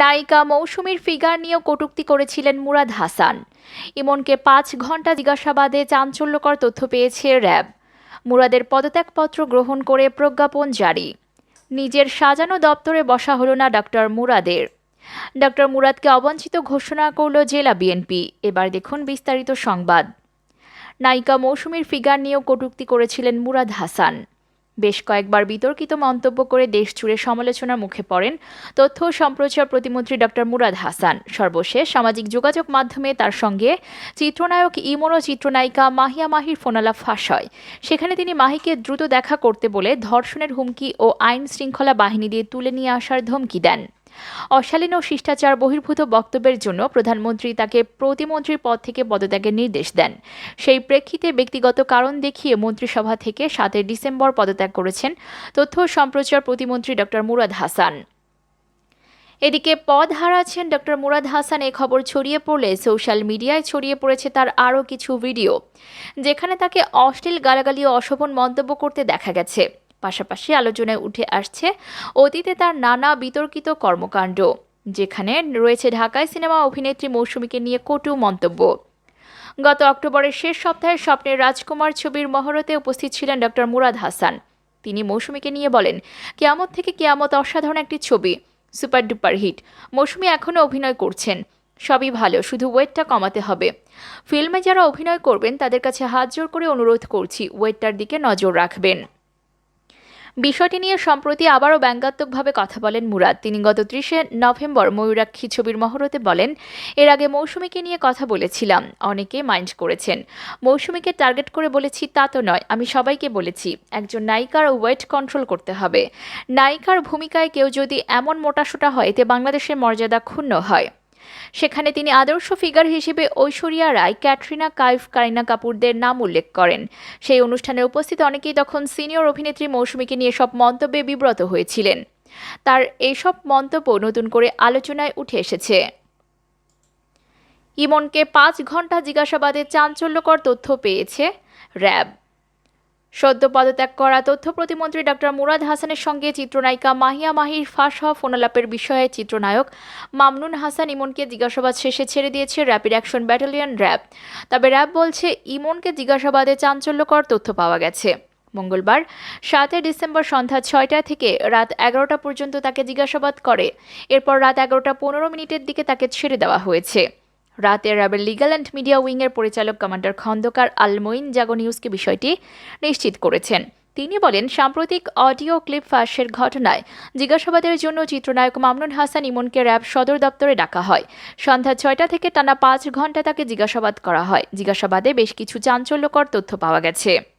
নায়িকা মৌসুমীর ফিগার নিয়েও কটূক্তি করেছিলেন মুরাদ হাসান। ইমনকে পাঁচ ঘণ্টা জিজ্ঞাসাবাদে চাঞ্চল্যকর তথ্য পেয়েছে র্যাব। মুরাদের পদত্যাগপত্র গ্রহণ করে প্রজ্ঞাপন জারি। নিজের সাজানো দপ্তরে বসা হলো না ডক্টর মুরাদের। ডক্টর মুরাদকে অবাঞ্ছিত ঘোষণা করল জেলা বিএনপি। এবার দেখুন বিস্তারিত সংবাদ। নায়িকা মৌসুমীর ফিগার নিয়েও কটূক্তি করেছিলেন মুরাদ হাসান। বেশ কয়েকবার বিতর্কিত মন্তব্য করে দেশ জুড়ে সমালোচনার মুখে পড়েন তথ্য ও সম্প্রচার প্রতিমন্ত্রী ডক্টর মুরাদ হাসান। সর্বশেষ সামাজিক যোগাযোগ মাধ্যমে তার সঙ্গে চিত্রনায়ক ইমন ও চিত্রনায়িকা মাহিয়া মাহির ফোনালা ফাঁস হয়। সেখানে তিনি মাহিকে দ্রুত দেখা করতে বলে ধর্ষণের হুমকি ও আইন শৃঙ্খলা বাহিনী দিয়ে তুলে নিয়ে আসার ধমকি দেন। অশালীন ও শিষ্টাচার বহির্ভূত বক্তব্যের জন্য প্রধানমন্ত্রী তাকে প্রতিমন্ত্রীর পদ থেকে পদত্যাগের নির্দেশ দেন। সেই প্রেক্ষিতে ব্যক্তিগত কারণ দেখিয়ে মন্ত্রিসভা থেকে সাতের ডিসেম্বর পদত্যাগ করেছেন তথ্য ও সম্প্রচার প্রতিমন্ত্রী ডক্টর মুরাদ হাসান। এদিকে পদ হারাচ্ছেন ডক্টর মুরাদ হাসান এ খবর ছড়িয়ে পড়লে সোশ্যাল মিডিয়ায় ছড়িয়ে পড়েছে তার আরও কিছু ভিডিও, যেখানে তাকে অশ্লীল গালাগালি ও অশোভন মন্তব্য করতে দেখা গেছে। পাশাপাশি আলোচনায় উঠে আসছে অতীতে তার নানা বিতর্কিত কর্মকাণ্ড, যেখানে রয়েছে ঢাকায় সিনেমা অভিনেত্রী মৌসুমীকে নিয়ে কটু মন্তব্য। গত অক্টোবরের শেষ সপ্তাহে স্বপ্নের রাজকুমার ছবির মহরতে উপস্থিত ছিলেন ডক্টর মুরাদ হাসান। তিনি মৌসুমীকে নিয়ে বলেন, কেয়ামত থেকে কেয়ামত অসাধারণ একটি ছবি, সুপার ডুপার হিট। মৌসুমী এখনও অভিনয় করছেন। সবই ভালো, শুধু ওয়েটটা কমাতে হবে। ফিল্মে যারা অভিনয় করবেন, তাদের কাছে হাত জোর করে অনুরোধ করছি, ওয়েটটার দিকে নজর রাখবেন। বিষয়টি নিয়ে সম্প্রতি আবারও ব্যঙ্গাত্মকভাবে কথা বলেন মুরাদ। তিনি গত ত্রিশে নভেম্বর ময়ূরাক্ষী ছবির মহরতে বলেন, এর আগে মৌসুমীকে নিয়ে কথা বলেছিলাম। অনেকে মাইন্ড করেছেন। মৌসুমীকে টার্গেট করে বলেছি, তা তো নয়, আমি সবাইকে বলেছি, একজন নায়িকার ওয়েট কন্ট্রোল করতে হবে। নায়িকার ভূমিকায় কেউ যদি এমন মোটাসোটা হয়, এতে বাংলাদেশের মর্যাদা ক্ষুণ্ণ হয়। সেখানে তিনি আদর্শ ফিগার হিসেবে ঐশ্বরিয়া রায়, ক্যাটরিনা কাইফ, কারিনা কাপুরদের নাম উল্লেখ করেন। সেই অনুষ্ঠানে উপস্থিত অনেকেই তখন সিনিয়র অভিনেত্রী মৌসুমীকে নিয়ে সব মন্তব্যে বিব্রত হয়েছিলেন। তার এইসব মন্তব্য নতুন করে আলোচনায় উঠে এসেছে। ইমনকে পাঁচ ঘণ্টা জিজ্ঞাসাবাদে চাঞ্চল্যকর তথ্য পেয়েছে র্যাব। সদ্য পদত্যাগ করা তথ্য প্রতিমন্ত্রী ডক্টর মুরাদ হাসানের সঙ্গে চিত্রনায়িকা মাহিয়া মাহির ফাঁস হওয়া ফোনালাপের বিষয়ে চিত্রনায়ক মামনুন হাসান ইমনকে জিজ্ঞাসাবাদ শেষে ছেড়ে দিয়েছে র্যাপিড অ্যাকশন ব্যাটালিয়ন র্যাব। তবে র্যাব বলছে ইমনকে জিজ্ঞাসাবাদে চাঞ্চল্যকর তথ্য পাওয়া গেছে। মঙ্গলবার সাতই ডিসেম্বর সন্ধ্যা ছয়টা থেকে রাত এগারোটা পর্যন্ত তাকে জিজ্ঞাসাবাদ করে। এরপর রাত এগারোটা পনেরো মিনিটের দিকে তাকে ছেড়ে দেওয়া হয়েছে। রাতে র্যাবের লিগাল অ্যান্ড মিডিয়া উইংয়ের পরিচালক কমান্ডার খন্দকার আলমইন জাগো নিউজকে বিষয়টি নিশ্চিত করেছেন। তিনি বলেন, সাম্প্রতিক অডিও ক্লিপ ফাঁসের ঘটনায় জিজ্ঞাসাবাদের জন্য চিত্রনায়ক মামনুন হাসান ইমনকে র্যাব সদর দপ্তরে ডাকা হয়। সন্ধ্যা ছয়টা থেকে টানা পাঁচ ঘণ্টা তাকে জিজ্ঞাসাবাদ করা হয়। জিজ্ঞাসাবাদে বেশ কিছু চাঞ্চল্যকর তথ্য পাওয়া গেছে।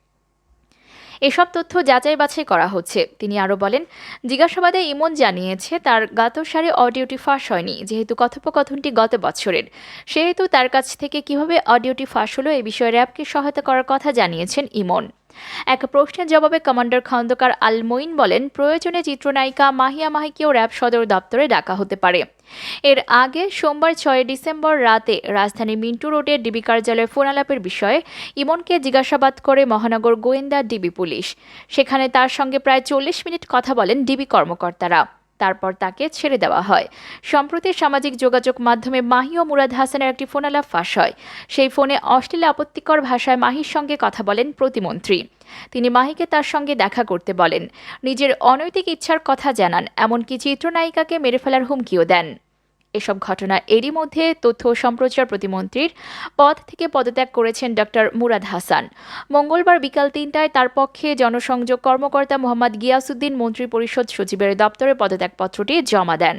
এসব তথ্য যাচাই বাছাই করা হচ্ছে। তিনি আরও বলেন, জিজ্ঞাসাবাদে ইমন জানিয়েছে, তার গাতসারে অডিওটি ফাঁস হয়নি, যেহেতু কথোপকথনটি গত বছরের। সেহেতু তার কাছ থেকে কীভাবে অডিওটি ফাঁস হলো এ বিষয়ে র্যাবকে সহায়তা করার কথা জানিয়েছেন ইমন। এক প্রশ্নের জবাবে কমান্ডার খন্দকার আল মঈন বলেন, প্রয়োজনে চিত্রনায়িকা মাহিয়া মাহিকেও র্যাব সদর দপ্তরে ডাকা হতে পারে। এর আগে সোমবার ছয় ডিসেম্বর রাতে রাজধানী মিন্টু রোডের ডিবি কার্যালয়ে ফোন আলাপের বিষয়ে ইমনকে জিজ্ঞাসাবাদ করে মহানগর গোয়েন্দা ডিবি পুলিশ। সেখানে তার সঙ্গে প্রায় চল্লিশ মিনিট কথা বলেন ডিবি কর্মকর্তারা। তারপর তাকে ছেড়ে দেওয়া হয়। সম্প্রতি সামাজিক যোগাযোগ মাধ্যমে মাহি ও মুরাদ হাসানের একটি ফোন ফোনালাপ ফাঁস হয়। সেই ফোনে অশ্লীল আপত্তিকর ভাষায় মাহির সঙ্গে কথা বলেন প্রতিমন্ত্রী। তিনি মাহিকে তার সঙ্গে দেখা করতে বলেন। নিজের অনৈতিক ইচ্ছার কথা জানান, এমনকি চিত্রনায়িকাকে মেরে ফেলার হুমকিও দেন। এসব ঘটনা এরই মধ্যে তথ্য ও সম্প্রচার প্রতিমন্ত্রীর পদ থেকে পদত্যাগ করেছেন ডক্টর মুরাদ হাসান। মঙ্গলবার বিকাল তিনটায় তার পক্ষে জনসংযোগ কর্মকর্তা মোহাম্মদ গিয়াসুদ্দিন মন্ত্রী পরিষদ সচিবের দপ্তরে পদত্যাগপত্রটি জমা দেন।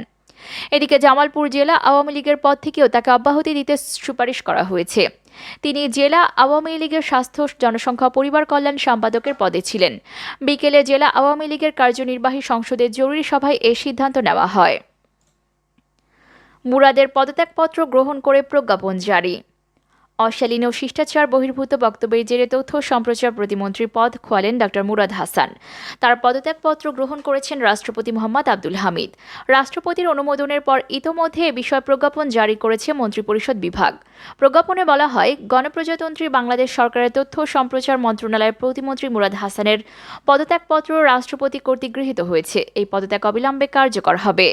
এদিকে জামালপুর জেলা আওয়ামী লীগের পদ থেকেও তাকে অব্যাহতি দিতে সুপারিশ করা হয়েছে। তিনি জেলা আওয়ামী লীগের স্বাস্থ্য জনসংখ্যা পরিবার কল্যাণ সম্পাদকের পদে ছিলেন। বিকেলে জেলা আওয়ামী লীগের কার্যনির্বাহী সংসদের জরুরি সভায় এ সিদ্ধান্ত নেওয়া হয়। মুরাদের পদত্যাগপত্র গ্রহণ করে প্রজ্ঞাপন জারি। অশালীন ও শিষ্টাচার বহির্ভূত বক্তব্যের জেরে তথ্য সম্প্রচার প্রতিমন্ত্রীর পদ খোয়ালেন ডক্টর মুরাদ হাসান। তার পদত্যাগপত্র গ্রহণ করেছেন রাষ্ট্রপতি মোহাম্মদ আব্দুল হামিদ। রাষ্ট্রপতির অনুমোদনের পর ইতোমধ্যে এ বিষয়ে প্রজ্ঞাপন জারি করেছে মন্ত্রিপরিষদ বিভাগ। প্রজ্ঞাপনে বলা হয়, গণপ্রজাতন্ত্রী বাংলাদেশ সরকারের তথ্য সম্প্রচার মন্ত্রণালয়ের প্রতিমন্ত্রী মুরাদ হাসানের পদত্যাগপত্র রাষ্ট্রপতি কর্তৃক গৃহীত হয়েছে। এই পদত্যাগ অবিলম্বে কার্যকর হবে।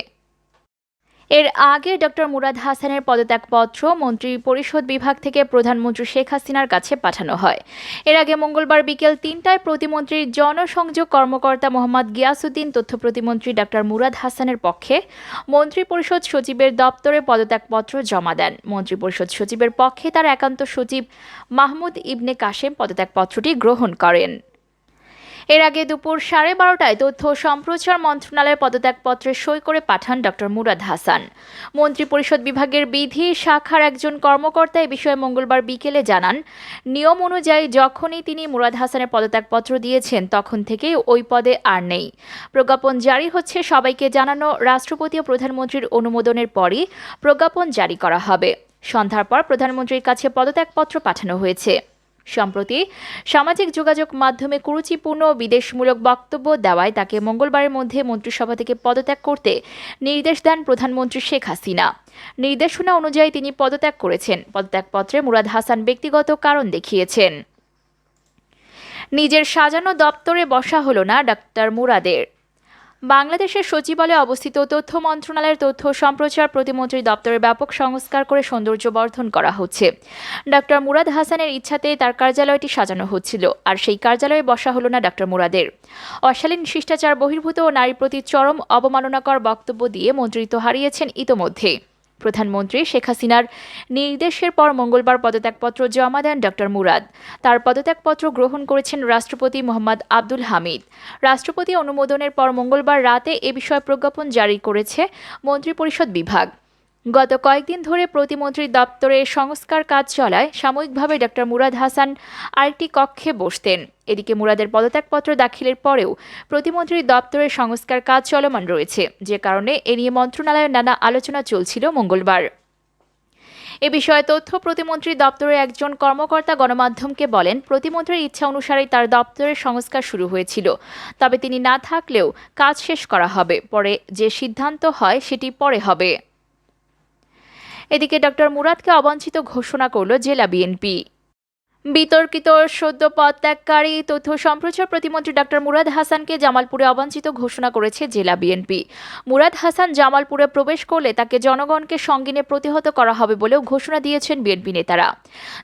এর আগে ডক্টর মুরাদ হাসানের পদত্যাগপত্র মন্ত্রী পরিষদ বিভাগ থেকে প্রধানমন্ত্রী শেখ হাসিনার কাছে পাঠানো হয়। এর আগে মঙ্গলবার বিকেল তিনটায় প্রতিমন্ত্রীর জনসংযোগ কর্মকর্তা মোহাম্মদ গিয়াসুদ্দিন তথ্য প্রতিমন্ত্রী ডক্টর মুরাদ হাসানের পক্ষে মন্ত্রী পরিষদ সচিবের দপ্তরে পদত্যাগপত্র জমা দেন। মন্ত্রী পরিষদ সচিবের পক্ষে তার একান্ত সচিব মাহমুদ ইবনে কাশেম পদত্যাগপত্রটি গ্রহণ করেন। এর আগে দুপুর সাড়ে বারোটায় তথ্য সম্প্রচার মন্ত্রণালয়ের পদত্যাগপত্রে সই করে পাঠান ডক্টর মুরাদ হাসান। মন্ত্রিপরিষদ বিভাগের বিধি শাখার একজন কর্মকর্তা এ বিষয়ে মঙ্গলবার বিকেলে জানান, নিয়ম অনুযায়ী যখনই তিনি মুরাদ হাসানের পদত্যাগপত্র দিয়েছেন তখন থেকেই ওই পদে আর নেই। প্রজ্ঞাপন জারি হচ্ছে সবাইকে জানানো রাষ্ট্রপতি ও প্রধানমন্ত্রীর অনুমোদনের পরই প্রজ্ঞাপন জারি করা হবে। সন্ধ্যার পর প্রধানমন্ত্রীর কাছে পদত্যাগপত্র পাঠানো হয়েছে। সম্প্রতি সামাজিক যোগাযোগ মাধ্যমে কুরুচিপূর্ণ বিদেশমূলক বক্তব্য দেওয়ায় তাকে মঙ্গলবারের মধ্যে মন্ত্রিসভা থেকে পদত্যাগ করতে নির্দেশ দেন প্রধানমন্ত্রী শেখ হাসিনা। নির্দেশনা অনুযায়ী তিনি পদত্যাগ করেছেন। পদত্যাগপত্রে মুরাদ হাসান ব্যক্তিগত কারণ দেখিয়েছেন। নিজের সাজানো দপ্তরে বসা হলো না ডাক্তার মুরাদের। বাংলাদেশের সচিবালয়ে অবস্থিত তথ্য মন্ত্রণালয়ের তথ্য সম্প্রচার প্রতিমন্ত্রী দপ্তরের ব্যাপক সংস্কার করে সৌন্দর্য বর্ধন করা হচ্ছে। ডক্টর মুরাদ হাসানের ইচ্ছাতে তার কার্যালয়টি সাজানো হচ্ছিল, আর সেই কার্যালয়ে বসা হলো না ডক্টর মুরাদের। অশালীন শিষ্টাচার বহির্ভূত ও নারীর প্রতি চরম অবমাননাকর বক্তব্য দিয়ে মন্ত্রিত্ব হারিয়েছেন ইতোমধ্যে। প্রধানমন্ত্রী শেখ হাসিনার নির্দেশের পর মঙ্গলবার পদত্যাগপত্র জমা দেন ড মুরাদ। তার পদত্যাগপত্র গ্রহণ করেছেন রাষ্ট্রপতি মোহাম্মদ আব্দুল হামিদ। রাষ্ট্রপতি অনুমোদনের পর মঙ্গলবার রাতে এ বিষয়ে প্রজ্ঞাপন জারি করেছে মন্ত্রিপরিষদ বিভাগ। গত কয়েকদিন ধরে প্রতিমন্ত্রীর দপ্তরে সংস্কার কাজ চলায় সাময়িকভাবে ডক্টর মুরাদ হাসান আরেকটি কক্ষে বসতেন। এদিকে মুরাদের পদত্যাগপত্র দাখিলের পরেও প্রতিমন্ত্রীর দপ্তরের সংস্কার কাজ চলমান রয়েছে। যে কারণে এ নিয়ে মন্ত্রণালয়ের নানা আলোচনা চলছিল মঙ্গলবার। এ বিষয়ে তথ্য প্রতিমন্ত্রী দপ্তরের একজন কর্মকর্তা গণমাধ্যমকে বলেন, প্রতিমন্ত্রীর ইচ্ছা অনুসারেই তার দপ্তরের সংস্কার শুরু হয়েছিল। তবে তিনি না থাকলেও কাজ শেষ করা হবে। পরে যে সিদ্ধান্ত হয়, সেটি পরে হবে। এদিকে ডক্টর মুরাদকে অবাঞ্ছিত ঘোষণা করল জেলা বিএনপি। বিতর্কিত সদ্য পদত্যাগকারী তথ্য সম্প্রচার প্রতিমন্ত্রী ডক্টর মুরাদ হাসানকে জামালপুরে অবাঞ্ছিত ঘোষণা করেছে জেলা বিএনপি। মুরাদ হাসান জামালপুরে প্রবেশ করলে তাকে জনগণকে সঙ্গিনে প্রতিহত করা হবে বলেও ঘোষণা দিয়েছেন বিএনপি নেতারা।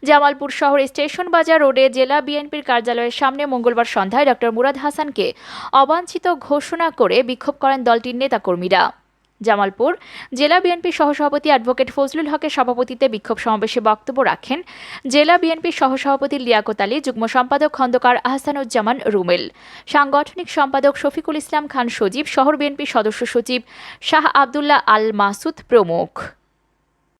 জামালপুর শহর স্টেশন বাজার রোডে জেলা বিএনপির কার্যালয়ের সামনে মঙ্গলবার সন্ধ্যায় ডক্টর মুরাদ হাসানকে অবাঞ্ছিত ঘোষণা করে বিক্ষোভ করেন দলটির নেতাকর্মীরা। জামালপুর। জেলা বিএনপি সহসভাপতি অ্যাডভোকেট ফজলুল হকের সভাপতিতে বিক্ষোভ সমাবেশে বক্তব্য রাখেন জেলা বিএনপির সহসভাপতি লিয়াকত আলী, যুগ্ম সম্পাদক খন্দকার আহসানুজ্জামান রুমেল, সাংগঠনিক সম্পাদক শফিকুল ইসলাম খান সজীব, শহর বিএনপির সদস্য সচিব শাহ আবদুল্লাহ আল মাসুদ প্রমুখ।